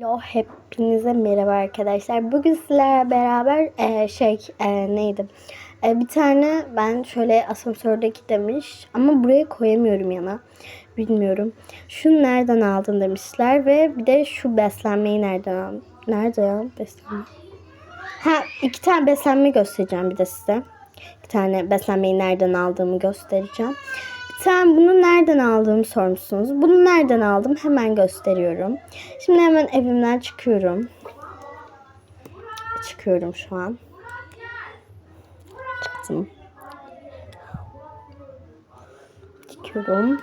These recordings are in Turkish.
Hello, hepinize merhaba arkadaşlar. Bugün sizlerle beraber e, şey e, neydi? E, bir tane ben şöyle asansördeki demiş ama buraya koyamıyorum yana. Bilmiyorum. Şunu nereden aldın demişler ve bir de şu beslenmeyi nereden aldın? Nerede ya beslenme? Ha iki tane beslenme göstereceğim bir de size. Bir tane beslenmeyi nereden aldığımı göstereceğim. Sen bunu nereden aldığımı sormuşsunuz. Bunu nereden aldım hemen gösteriyorum. Şimdi hemen evimden çıkıyorum. Çıkıyorum şu an. Çıktım. Çıkıyorum.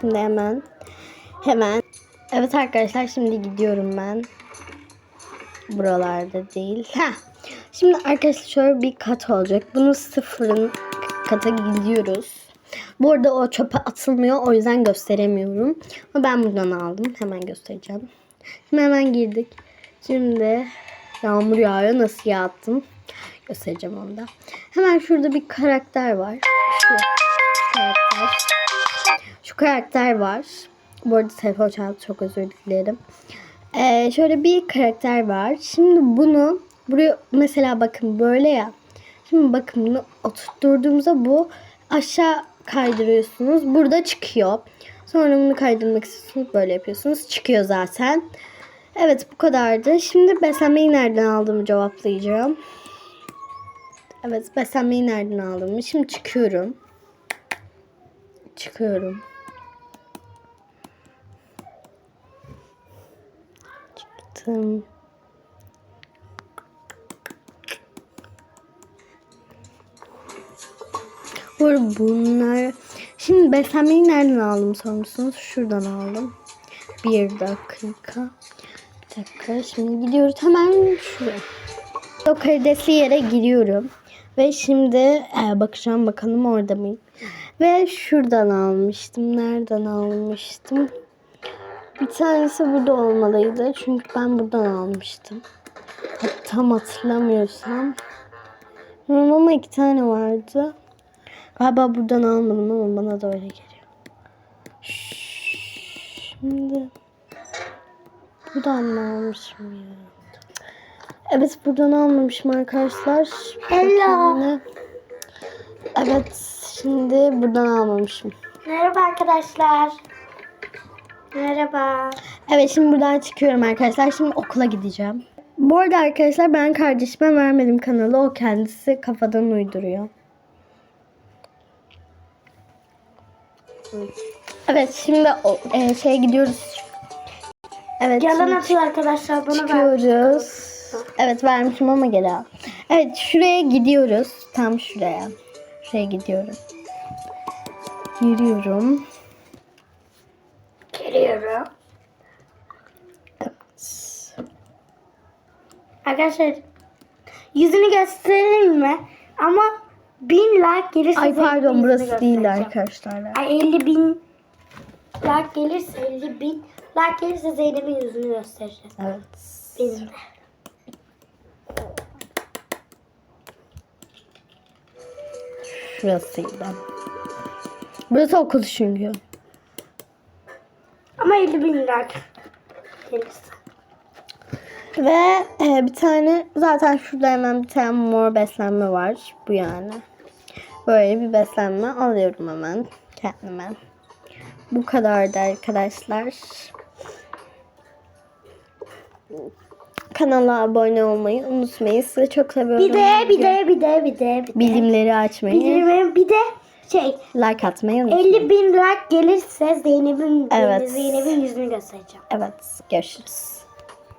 Şimdi hemen hemen Evet arkadaşlar şimdi gidiyorum ben. Buralarda değil. Ha. Şimdi arkadaşlar şöyle bir kat olacak. Bunu sıfırın kata gidiyoruz. Bu arada o çöpe atılmıyor. O yüzden gösteremiyorum. Ama ben buradan aldım. Hemen göstereceğim. Şimdi hemen girdik. Şimdi yağmur yağıyor. Nasıl yağdım? Göstereceğim onu da. Hemen şurada bir karakter var. Şu, şu karakter. Şu karakter var. Bu arada telefon çaldı. Çok özür dilerim. Ee, şöyle bir karakter var. Şimdi bunu buraya mesela bakın böyle ya. Şimdi bakın bunu oturtturduğumuzda bu aşağı kaydırıyorsunuz. Burada çıkıyor. Sonra bunu kaydırmak istiyorsunuz. Böyle yapıyorsunuz. Çıkıyor zaten. Evet bu kadardı. Şimdi beslenmeyi nereden aldığımı cevaplayacağım. Evet beslenmeyi nereden aldığımı. Şimdi çıkıyorum. Çıkıyorum. Çıktım. Bu bunlar... Şimdi beslenmeyi nereden aldım sormuşsunuz. Şuradan aldım. Bir dakika. Bir dakika. Şimdi gidiyoruz hemen şuraya. O karidesli yere giriyorum. Ve şimdi e, bakacağım bakalım orada mıyım. Ve şuradan almıştım. Nereden almıştım? Bir tanesi burada olmalıydı. Çünkü ben buradan almıştım. Tam hatırlamıyorsam. Ama iki tane vardı. Galiba buradan almadım ama bana da öyle geliyor. Şimdi buradan mı almışım ya? Evet buradan almamışım arkadaşlar. Hello. Evet şimdi buradan almamışım. Merhaba arkadaşlar. Merhaba. Evet şimdi buradan çıkıyorum arkadaşlar. Şimdi okula gideceğim. Bu arada arkadaşlar ben kardeşime vermedim kanalı. O kendisi kafadan uyduruyor. Evet şimdi o, e, şeye gidiyoruz. Evet Yalan atıyor arkadaşlar ver. çıkıyoruz. Evet vermişim ama geri al. Evet şuraya gidiyoruz. Tam şuraya. Şuraya gidiyorum. Giriyorum. Geliyorum. Arkadaşlar yüzünü gösterelim mi? Ama bin like gelirse Ay pardon burası değil göstereceğim. arkadaşlar. Ay 50 bin like gelirse 50 bin like gelirse Zeynep'in yüzünü göstereceğiz. Evet. Benim de. Şurasıydı. Burası okul çünkü. Ama 50 bin like gelirse. Ve e, bir tane zaten şurada hemen bir tane mor beslenme var. Bu yani. Böyle bir beslenme alıyorum hemen kendime. Bu kadardı arkadaşlar. Kanala abone olmayı unutmayın. Sizi çok seviyorum. Bir de bir de bir de bir de bir de. Bildirimleri açmayı, Bildirim bir de şey like atmayı unutmayın. 50 bin like gelirse Zeynep'in Evet. Zeynep'in yüzünü göstereceğim. Evet, görüşürüz.